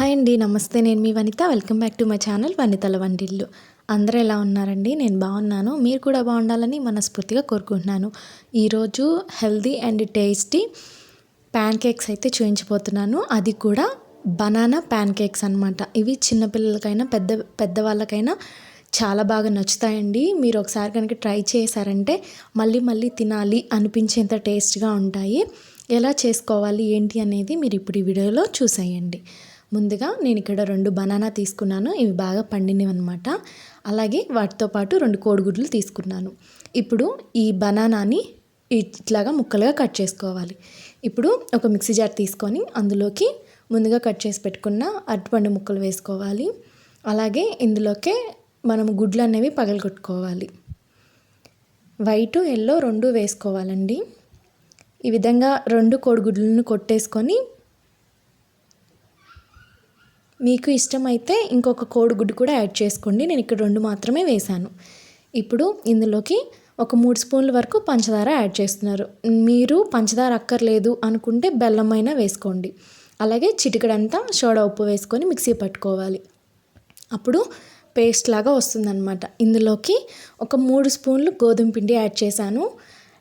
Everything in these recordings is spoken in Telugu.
హాయ్ అండి నమస్తే. నేను మీ Vanitha. Welcome back to my channel వనితల వండిల్లు అందరూ ఎలా ఉన్నారండి? నేను బాగున్నాను. మీరు కూడా బాగుండాలని మనస్ఫూర్తిగా కోరుకుంటున్నాను. ఈరోజు healthy and tasty pancakes అయితే చూపించిపోతున్నాను అది కూడా బనానా ప్యాన్ కేక్స్ అనమాట ఇవి చిన్నపిల్లలకైనా పెద్ద పెద్దవాళ్ళకైనా చాలా బాగా నచ్చుతాయండి. మీరు ఒకసారి కనుక ట్రై చేశారంటే మళ్ళీ మళ్ళీ తినాలి అనిపించేంత టేస్ట్గా ఉంటాయి. ఎలా చేసుకోవాలి ఏంటి అనేది మీరు ఇప్పుడు ఈ వీడియోలో చూసేయండి. ముందుగా నేను ఇక్కడ రెండు బనానా తీసుకున్నాను. ఇవి బాగా పండినవి అనమాట అలాగే వాటితో పాటు రెండు కోడిగుడ్లు తీసుకున్నాను. ఇప్పుడు ఈ బనానాని ఇట్లాగా ముక్కలుగా కట్ చేసుకోవాలి. ఇప్పుడు ఒక మిక్సీ జార్ తీసుకొని అందులోకి ముందుగా కట్ చేసి పెట్టుకున్న అరటిపండు ముక్కలు వేసుకోవాలి. అలాగే ఇందులోకే మనం గుడ్లు అనేవి పగలగొట్టుకోవాలి. వైట్ ఎల్లో రెండు వేసుకోవాలండి. ఈ విధంగా రెండు కోడిగుడ్లను కొట్టేసుకొని మీకు ఇష్టమైతే ఇంకొక కోడిగుడ్డు కూడా యాడ్ చేసుకోండి. నేను ఇక్కడ రెండు మాత్రమే వేశాను. ఇప్పుడు ఇందులోకి ఒక మూడు స్పూన్ల వరకు పంచదార యాడ్ చేస్తున్నారు. మీరు పంచదార అక్కర్లేదు అనుకుంటే బెల్లం అయినా వేసుకోండి. అలాగే చిటికడంతా సోడా ఉప్పు వేసుకొని మిక్సీ పట్టుకోవాలి. అప్పుడు పేస్ట్ లాగా వస్తుందన్నమాట. ఇందులోకి ఒక మూడు స్పూన్లు గోధుమ పిండి యాడ్ చేశాను.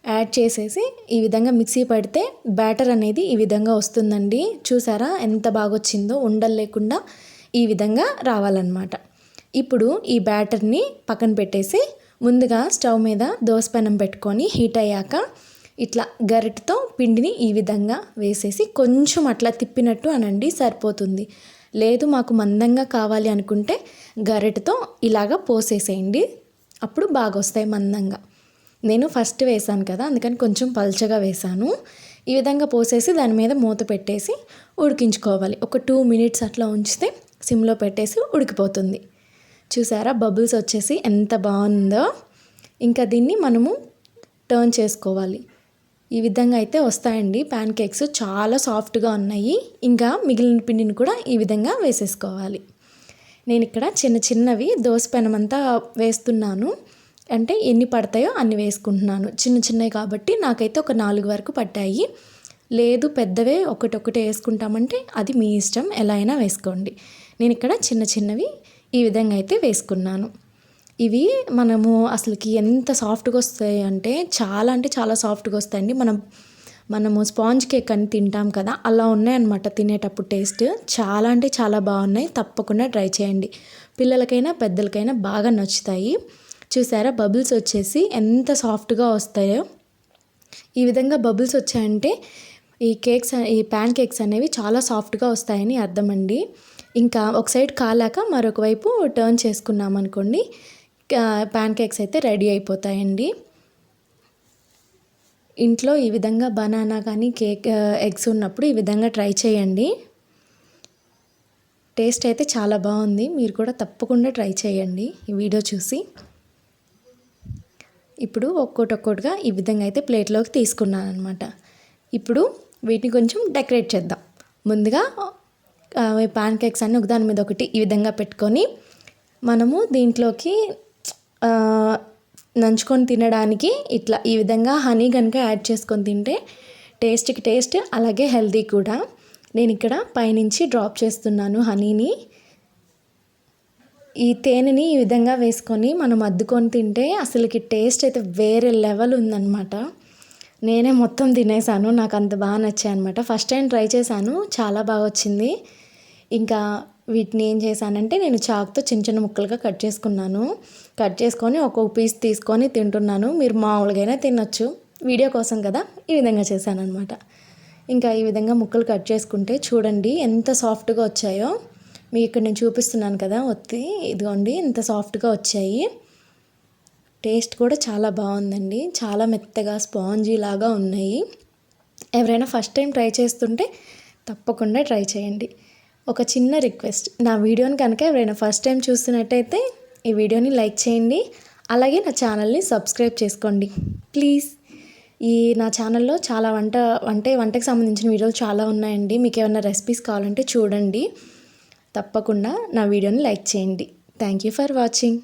యాడ్ చేసేసి ఈ విధంగా మిక్సీ పడితే బ్యాటర్ అనేది ఈ విధంగా వస్తుందండి. చూసారా ఎంత బాగా వచ్చిందో ఉండలు లేకుండా ఈ విధంగా రావాలన్నమాట. ఇప్పుడు ఈ బ్యాటర్ని పక్కన పెట్టేసి ముందుగా స్టవ్ మీద దోసపెనం పెట్టుకొని హీట్ అయ్యాక ఇట్లా గరిటతో పిండిని ఈ విధంగా వేసేసి కొంచెం అట్లా తిప్పినట్టు అనండి సరిపోతుంది. లేదు మాకు మందంగా కావాలి అనుకుంటే గరిటతో ఇలాగా పోసేసేయండి. అప్పుడు బాగా వస్తాయి మందంగా. నేను ఫస్ట్ వేసాను కదా అందుకని కొంచెం పల్చగా వేసాను ఈ విధంగా పోసేసి దాని మీద మూత పెట్టేసి ఉడికించుకోవాలి. ఒక టూ మినిట్స్ అట్లా ఉంచితే సిమ్లో పెట్టేసి ఉడికిపోతుంది. చూసారా బబుల్స్ వచ్చేసి ఎంత బాగుందో. ఇంకా దీన్ని మనము టర్న్ చేసుకోవాలి. ఈ విధంగా అయితే వస్తాయండి. ప్యాన్ కేక్స్ చాలా సాఫ్ట్గా ఉన్నాయి. ఇంకా మిగిలిన పిండిని కూడా ఈ విధంగా వేసేసుకోవాలి. నేను ఇక్కడ చిన్న చిన్నవి దోశ పెనమంతా వేస్తున్నాను. అంటే ఎన్ని పడతాయో అన్ని వేసుకుంటున్నాను. చిన్న చిన్నవి కాబట్టి నాకైతే ఒక నాలుగు వరకు పట్టాయి. లేదు పెద్దవే ఒకటొకటి వేసుకుంటామంటే అది మీ ఇష్టం. ఎలా అయినా వేసుకోండి. నేను ఇక్కడ చిన్న చిన్నవి ఈ విధంగా అయితే వేసుకున్నాను. ఇవి మనము అసలుకి ఎంత సాఫ్ట్గా వస్తాయి అంటే చాలా అంటే చాలా సాఫ్ట్గా వస్తాయండి. మనం మనము స్పాంజ్ కేక్ అని తింటాం కదా అలా ఉన్నాయన్నమాట తినేటప్పుడు టేస్ట్. చాలా అంటే చాలా బాగున్నాయి. తప్పకుండా ట్రై చేయండి. పిల్లలకైనా పెద్దలకైనా బాగా నచ్చుతాయి. చూసారా? బబుల్స్ వచ్చేసి ఎంత సాఫ్ట్గా వస్తాయో. ఈ విధంగా బబుల్స్ వచ్చాయంటే ఈ కేక్స్ ఈ ప్యాన్ కేక్స్ అనేవి చాలా సాఫ్ట్గా వస్తాయని అర్థం అండి ఇంకా ఒక సైడ్ కాలాక మరొక వైపు టర్న్ చేసుకున్నాం అనుకోండి ప్యాన్ కేక్స్ అయితే రెడీ అయిపోతాయండి. ఇంట్లో ఈ విధంగా బనానా కానీ కేక్ ఎగ్స్ ఉన్నప్పుడు ఈ విధంగా ట్రై చేయండి. టేస్ట్ అయితే చాలా బాగుంది. మీరు కూడా తప్పకుండా ట్రై చేయండి ఈ వీడియో చూసి. ఇప్పుడు ఒక్కోటి ఒక్కోటిగా ఈ విధంగా అయితే ప్లేట్లోకి తీసుకున్నాను అనమాట ఇప్పుడు వీటిని కొంచెం డెకరేట్ చేద్దాం. ముందుగా పాన్ కేక్స్ అన్నీ ఒకదాని మీద ఒకటి ఈ విధంగా పెట్టుకొని మనము దీంట్లోకి నంచుకొని తినడానికి ఇట్లా ఈ విధంగా హనీ కనుక యాడ్ చేసుకొని తింటే టేస్ట్కి టేస్ట్ అలాగే హెల్దీ కూడా. నేను ఇక్కడ పైనుంచి డ్రాప్ చేస్తున్నాను హనీని. ఈ తేనెని ఈ విధంగా వేసుకొని మనం అద్దుకొని తింటే అసలుకి టేస్ట్ అయితే వేరే లెవెల్ ఉందన్నమాట. నేనే మొత్తం తినేసాను నాకు అంత బాగా నచ్చాయి అనమాట ఫస్ట్ టైం ట్రై చేశాను చాలా బాగా వచ్చింది. ఇంకా వీటిని ఏం చేశానంటే నేను చాకుతో చిన్న చిన్న ముక్కలుగా కట్ చేసుకున్నాను. కట్ చేసుకొని ఒక్కొక్క పీస్ తీసుకొని తింటున్నాను. మీరు మామూలుగా తినొచ్చు. వీడియో కోసం కదా ఈ విధంగా చేశాను అనమాట ఇంకా ఈ విధంగా ముక్కలు కట్ చేసుకుంటే చూడండి ఎంత సాఫ్ట్గా వచ్చాయో. మీకు ఇక్కడ నేను చూపిస్తున్నాను కదా ఒత్తి. ఇదిగోండి ఇంత సాఫ్ట్గా వచ్చాయి. టేస్ట్ కూడా చాలా బాగుందండి. చాలా మెత్తగా స్పాంజీ లాగా ఉన్నాయి. ఎవరైనా ఫస్ట్ టైం ట్రై చేస్తుంటే తప్పకుండా ట్రై చేయండి. ఒక చిన్న రిక్వెస్ట్ నా వీడియోని కనుక ఎవరైనా ఫస్ట్ టైం చూస్తున్నట్టయితే ఈ వీడియోని లైక్ చేయండి. అలాగే నా ఛానల్ని సబ్స్క్రైబ్ చేసుకోండి. ప్లీజ్. ఈ నా ఛానల్లో చాలా వంట అంటే వంటకి సంబంధించిన వీడియోలు చాలా ఉన్నాయండి. మీకు ఏమైనా రెసిపీస్ కావాలంటే చూడండి. తప్పకుండా నా వీడియోని లైక్ చేయండి. Thank you for watching.